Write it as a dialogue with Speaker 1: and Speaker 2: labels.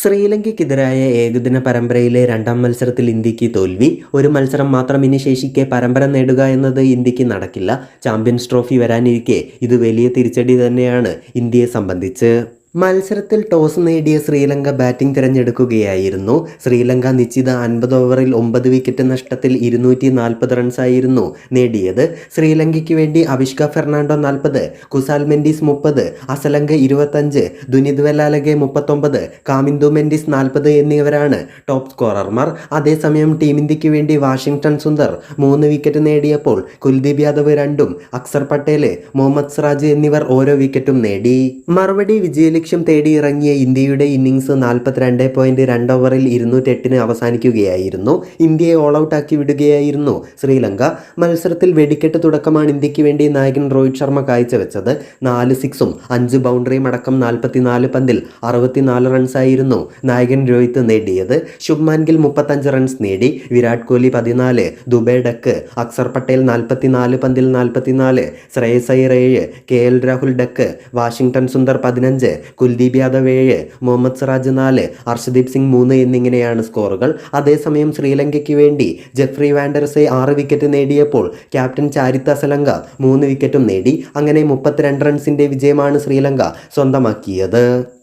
Speaker 1: ശ്രീലങ്കയ്ക്കെതിരായ ഏകദിന പരമ്പരയിലെ രണ്ടാം മത്സരത്തിൽ ഇന്ത്യയ്ക്ക് തോൽവി. ഒരു മത്സരം മാത്രം ഇനി ശേഷിക്കെ പരമ്പര നേടുക എന്നത് ഇന്ത്യയ്ക്ക് നടക്കില്ല. ചാമ്പ്യൻസ് ട്രോഫി വരാനിരിക്കെ ഇത് വലിയ തിരിച്ചടി തന്നെയാണ് ഇന്ത്യയെ സംബന്ധിച്ച്. മത്സരത്തിൽ ടോസ് നേടിയ ശ്രീലങ്ക ബാറ്റിംഗ് തിരഞ്ഞെടുക്കുകയായിരുന്നു. ശ്രീലങ്ക നിശ്ചിത അൻപത് ഓവറിൽ ഒമ്പത് വിക്കറ്റ് നഷ്ടത്തിൽ ഇരുന്നൂറ്റി നാൽപ്പത് റൺസായിരുന്നു നേടിയത്. ശ്രീലങ്കയ്ക്ക് വേണ്ടി അവിഷ്ക ഫെർണാണ്ടോ നാൽപ്പത് കുസാൽ മെൻഡിസ് മുപ്പത് അസലങ്ക ഇരുപത്തഞ്ച് ദുനിത് വെല്ലാലഗെ മുപ്പത്തൊമ്പത് കാമിന്ദു മെൻഡിസ് നാൽപ്പത് എന്നിവരാണ് ടോപ്പ് സ്കോറർമാർ. അതേസമയം ടീം ഇന്ത്യയ്ക്ക് വേണ്ടി വാഷിംഗ്ടൺ സുന്ദർ മൂന്ന് വിക്കറ്റ് നേടിയപ്പോൾ കുൽദീപ് യാദവ് രണ്ടും അക്സർ പട്ടേൽ മുഹമ്മദ് സിറാജ് എന്നിവർ ഓരോ വിക്കറ്റും നേടി. മറുപടി വിജയലക്ഷ്യം തേടി ഇറങ്ങിയ ഇന്ത്യയുടെ ഇന്നിംഗ്സ് നാൽപ്പത്തിരണ്ട് പോയിന്റ് രണ്ട് ഓവറിൽ ഇരുന്നൂറ്റെട്ടിന് അവസാനിക്കുകയായിരുന്നു. ഇന്ത്യയെ ഓൾ ഔട്ട് ആക്കി വിടുകയായിരുന്നു ശ്രീലങ്ക. മത്സരത്തിൽ വെടിക്കെട്ട് തുടക്കമാണ് ഇന്ത്യയ്ക്ക് വേണ്ടി നായകൻ രോഹിത് ശർമ്മ കാഴ്ചവെച്ചത്. നാല് സിക്സും അഞ്ച് ബൗണ്ടറിയും അടക്കം നാൽപ്പത്തിനാല് പന്തിൽ അറുപത്തിനാല് റൺസായിരുന്നു നായകൻ രോഹിത് നേടിയത്. ശുഭ്മാൻ ഗിൽ മുപ്പത്തഞ്ച് റൺസ് നേടി. വിരാട് കോഹ്ലി പതിനാല് ദുബൈ ഡക്ക് അക്സർ പട്ടേൽ നാൽപ്പത്തിനാല് പന്തിൽ നാൽപ്പത്തിനാല് ശ്രേയസ് അയ്യർ ഏഴ് K L Rahul duck Washington Sundar പതിനഞ്ച് കുൽദീപ് യാദവ് ഏഴ് മുഹമ്മദ് സിറാജ് നാല് അർഷദീപ് സിംഗ് മൂന്ന് എന്നിങ്ങനെയാണ് സ്കോറുകൾ. അതേസമയം ശ്രീലങ്കയ്ക്ക് വേണ്ടി ജെഫ്രി വാൻഡർസെ ആറ് വിക്കറ്റ് നേടിയപ്പോൾ ക്യാപ്റ്റൻ ചാരിത്ത സലങ്ക മൂന്ന് വിക്കറ്റും നേടി. അങ്ങനെ മുപ്പത്തിരണ്ട് റൺസിന്റെ വിജയമാണ് ശ്രീലങ്ക സ്വന്തമാക്കിയത്.